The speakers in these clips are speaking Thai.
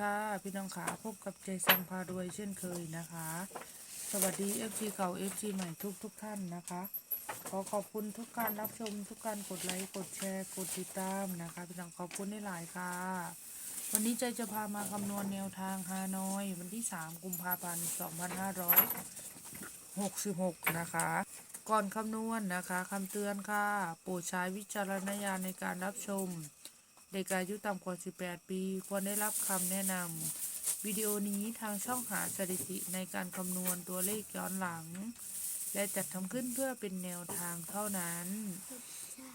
ค่ะพี่น้องขาพบกับใจสังพารวยเช่นเคยนะคะ สวัสดี FG เก่า FG ใหม่ทุกทุกท่านนะคะ ขอขอบคุณทุกการรับชมทุกการกดไลค์กดแชร์กดติดตามนะคะพี่น้องขอบคุณได้หลายค่ะ วันนี้ใจจะพามาคำนวณแนวทางฮานอยวันที่ 3 กุมภาพันธ์ 2566 นะคะ ก่อนคำนวณนะคะคำเตือนค่ะโปรดใช้วิจารณญาณในการรับชม เด็กอายุต่ำกว่า 18 ปี ควรได้รับคำแนะนำวิดีโอนี้ทางช่องหาสถิติในการคำนวณตัวเลขย้อนหลัง และจัดทำขึ้นเพื่อเป็นแนวทางเท่านั้น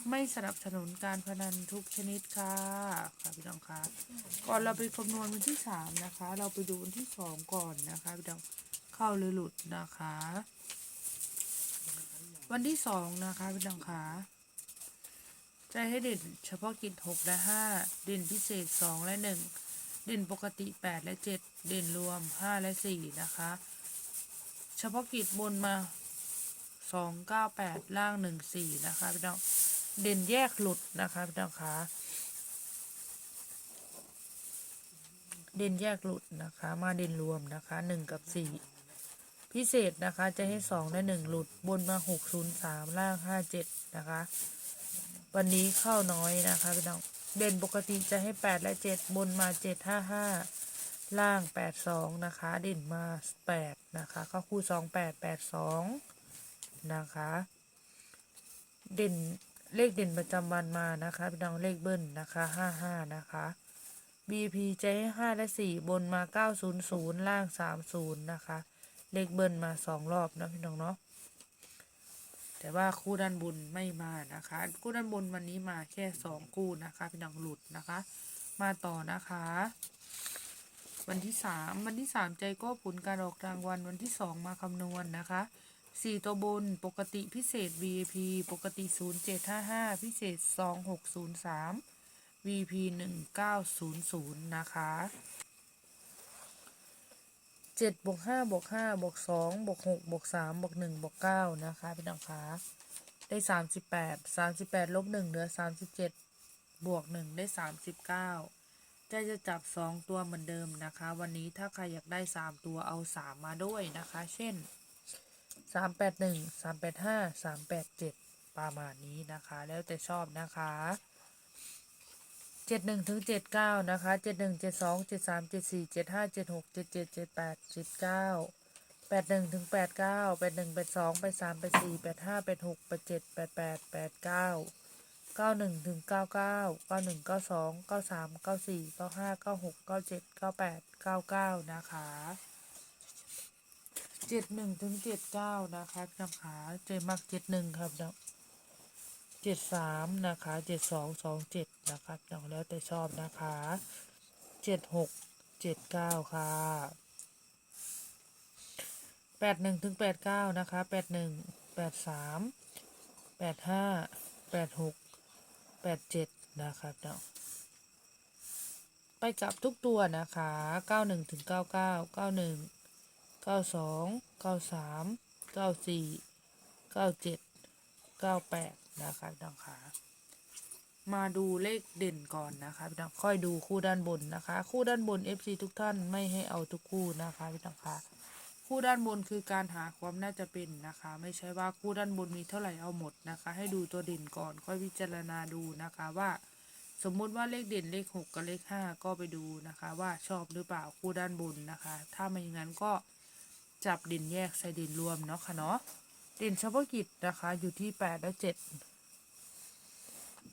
ไม่สนับสนุนการพนันทุกชนิดค่ะค่ะพี่น้องคะก่อนเราไปคำนวณวันที่ 3 นะคะ เราไปดูวันที่ 2 ก่อนนะคะพี่น้องเข้าหรือหลุดนะคะ วันที่ 2 นะคะพี่น้องคะ ใจให้เด่นเฉพาะกิจ 6 และ 5 เด่นพิเศษ 2 และ 1 เด่นปกติ 8 และ 7 เด่นรวม 5 และ 4 นะคะ เฉพาะกิจบนมา 2 9 8 ล่าง 1 4 นะคะพี่น้องเด่นแยกหลุดนะคะพี่น้องคะเด่นแยกหลุดนะคะ มาเด่นรวมนะคะ 1 กับ 4 พิเศษนะคะจะให้ 2 และ 1 หลุดบนมา 6 0 3 ล่าง 5 7 นะคะ วันนี้เข้าน้อยนะคะพี่น้อง เด่นปกติจะให้8และ7บนมา7 5 5ล่าง8 2นะคะ เด่นมา8นะคะเข้าคู่2 8 8 2นะคะ เด่นเลขเด่นประจำวันมานะคะพี่น้องเลขเบิ้ลนะคะ55นะคะ BP จให้5และ4บนมา900ล่าง30นย์นะคะ เลขเบิ้ลมา2รอบนะพี่น้องเนาะ แต่ว่าคู่ด้านบนไม่มานะคะ คู่ด้านบนวันนี้มาแค่สองคู่นะคะพี่น้องหลุดนะคะ มาต่อนะคะ วันที่สามวันที่สามใจก็ผลการออกรางวัลวันที่สองมาคำนวณนะคะสี่ตัวบนปกติพิเศษ VIP ปกติศูนย์เจ็ดห้าห้าพิเศษสองหกศูนย์สาม VP หนึ่งเก้าศูนย์ศูนย์นะคะ เจ็ดบวกห้าบวกห้าบวกสองบวกหกบวกสามบวกหนึ่งบวกเก้านะคะพี่น้องคะได้สามสิบแปดสามสิบแปดลบหนึ่งเหลือสามสิบเจ็ดบวกหนึ่งได้สามสิบเก้าจะจะจับสองตัวเหมือนเดิมนะคะ วันนี้ถ้าใครอยากได้สามตัวเอาสามมาด้วยนะคะ เช่นสามแปดหนึ่งสามแปดห้าสามแปดเจ็ดประมาณนี้นะคะ แล้วแต่ชอบนะคะ เจ็ดหนึ่งถึงเจ็ดเก้านะคะเจ็ดหนึ่งเจ็ดสองเจ็ดสามเจ็ดสี่เจ็ดห้าเจ็ดหกเจ็ดเจ็ดเจ็ดแปดเจ็ดเก้าแปดหนึ่งถึงแปดเก้าแปดหนึ่งแปดสองแปดสามแปดสี่แปดห้าแปดหกแปดเจ็ดแปดแปดแปดเก้าเก้าหนึ่งถึงเก้าเก้าเก้าหนึ่งเก้าสองเก้าสามเก้าสี่เก้าห้าเก้าหกเก้าเจ็ดเก้าแปดเก้าเก้านะคะเจ็ดหนึ่งถึงเจ็ดเก้านะคะพี่น้องขาเจมักเจ็ดหนึ่งครับพี่น้อง เจ็ดสามนะคะเจ็ดสองสองเจ็ดนะคะพี่น้องแล้วแต่ชอบนะคะเจ็ดหกเจ็ดเก้าค่ะแปดหนึ่งถึงแปดเก้านะคะแปดหนึ่งแปดสามแปดห้าแปดหกแปดเจ็ดนะคะพี่น้องไปกลับทุกตัวนะคะเก้าหนึ่งถึงเก้าเก้าเก้าหนึ่งเก้าสองเก้าสามเก้าสี่เก้าเจ็ดเก้าแปด นะคะพี่น้องคะมาดูเลขเด่นก่อนนะคะพี่น้องค่อยดูคู่ด้านบนนะคะ คู่ด้านบน FC ทุกท่านไม่ให้เอาทุกคู่นะคะพี่น้องคะคู่ด้านบนคือการหาความน่าจะเป็นนะคะ ไม่ใช่ว่าคู่ด้านบนมีเท่าไหร่เอาหมดนะคะ ให้ดูตัวเด่นก่อน ค่อยพิจารณาดูนะคะว่า สมมุติว่าเลขเด่นเลขหกกับเลขห้าก็ไปดูนะคะ ว่าชอบหรือเปล่าคู่ด้านบนนะคะ ถ้าไม่อย่างนั้นก็จับเด่นแยกใส่เด่นรวมเนาะค่ะเนาะ เด่นเฉพาะกิจนะคะ อยู่ที่แปดและเจ็ด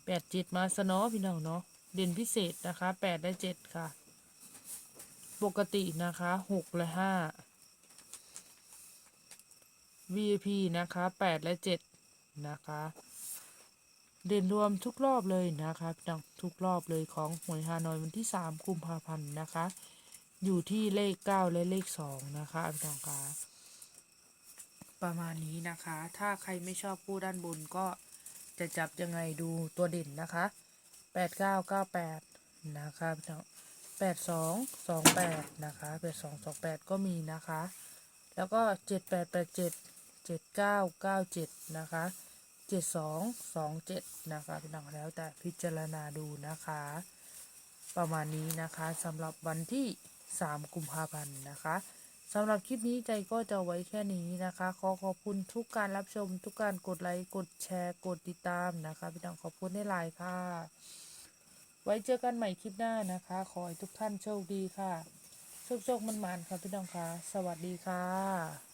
แปดเจ็ดมาสนอพี่น้องเนาะเด่นพิเศษนะคะแปดและเจ็ดค่ะ ปกตินะคะหกและห้า VIP นะคะแปดและเจ็ดนะคะ เด่นรวมทุกรอบเลยนะคะพี่น้องทุกรอบเลยของหวยฮานอยวันที่สามกุมภาพันธ์นะคะ อยู่ที่เลขเก้าและเลขสองนะคะพี่น้องคะ ประมาณนี้นะคะ ถ้าใครไม่ชอบคู่ด้านบนก็จะจับยังไงดูตัวเด่นนะคะแปดเก้าเก้าแปดนะคะแปดสองสองแปดนะคะแปดสองสองแปดก็มีนะคะ แล้วก็เจ็ดแปดแปดเจ็ดเจ็ดเก้าเก้าเจ็ดนะคะเจ็ดสองสองเจ็ดนะคะพี่น้องแล้วแต่พิจารณาดูนะคะ ประมาณนี้นะคะสำหรับวันที่3กุมภาพันธ์นะคะ สำหรับคลิปนี้ใจก็จะไว้แค่นี้นะคะ ขอขอบคุณทุกการรับชม ทุกการกดไลค์กดแชร์กดติดตามนะคะ พี่น้องขอบคุณได้หลายค่ะ ไว้เจอกันใหม่คลิปหน้านะคะ ขอให้ทุกท่านโชคดีค่ะ โชคโชคมันมันค่ะพี่น้องค่ะ สวัสดีค่ะ